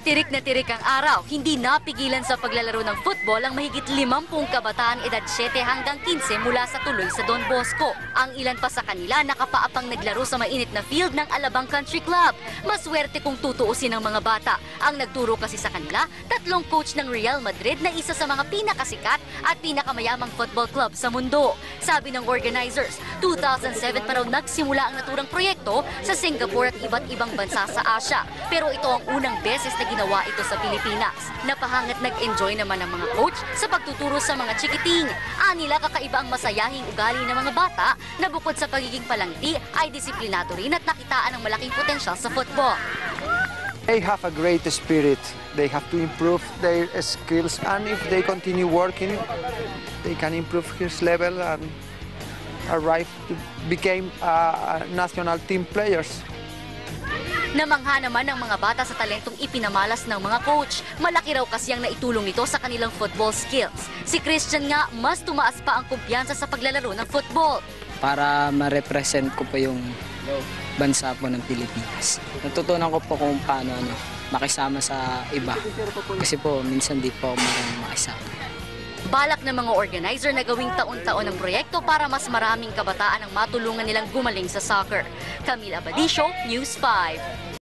Tirik na tirik ang araw, hindi napigilan sa paglalaro ng football ang mahigit 50 kabataan edad 7 hanggang 15 mula sa tuloy sa Don Bosco. Ang ilan pa sa kanila nakapaapang naglaro sa mainit na field ng Alabang Country Club. Maswerte kung tutuusin ng mga bata. Ang nagturo kasi sa kanila, tatlong coach ng Real Madrid na isa sa mga pinakasikat at pinakamayamang football club sa mundo. Sabi ng organizers, 2007 pa raw nagsimula ang naturang proyekto sa Singapore at iba't ibang bansa sa Asia. Pero ito ang unang beses na ginawa ito sa Pilipinas. Napahangat nag-enjoy naman ang mga coach sa pagtuturo sa mga chikiting. Anila kakaiba ang masayahing ugali ng mga bata na bukod sa pagiging palangti ay disiplinado rin at nakitaan ng malaking potensyal sa football. They have a great spirit. They have to improve their skills, and if they continue working, they can improve his level and arrive to become uh, national team players. Namangha naman ng mga bata sa talentong ipinamalas ng mga coach. Malaki raw kasi ang naitulong nito sa kanilang football skills. Si Christian nga, mas tumaas pa ang kumpiyansa sa paglalaro ng football. para ma-represent ko po yung bansa po ng Pilipinas. Natutunan ko po kung paano ano, makisama sa iba. Kasi po, minsan di po ako marunong makisama. Balak ng mga organizer na gawing taon-taon ang proyekto para mas maraming kabataan ang matulungan nilang gumaling sa soccer. Camila Abadisio, News 5.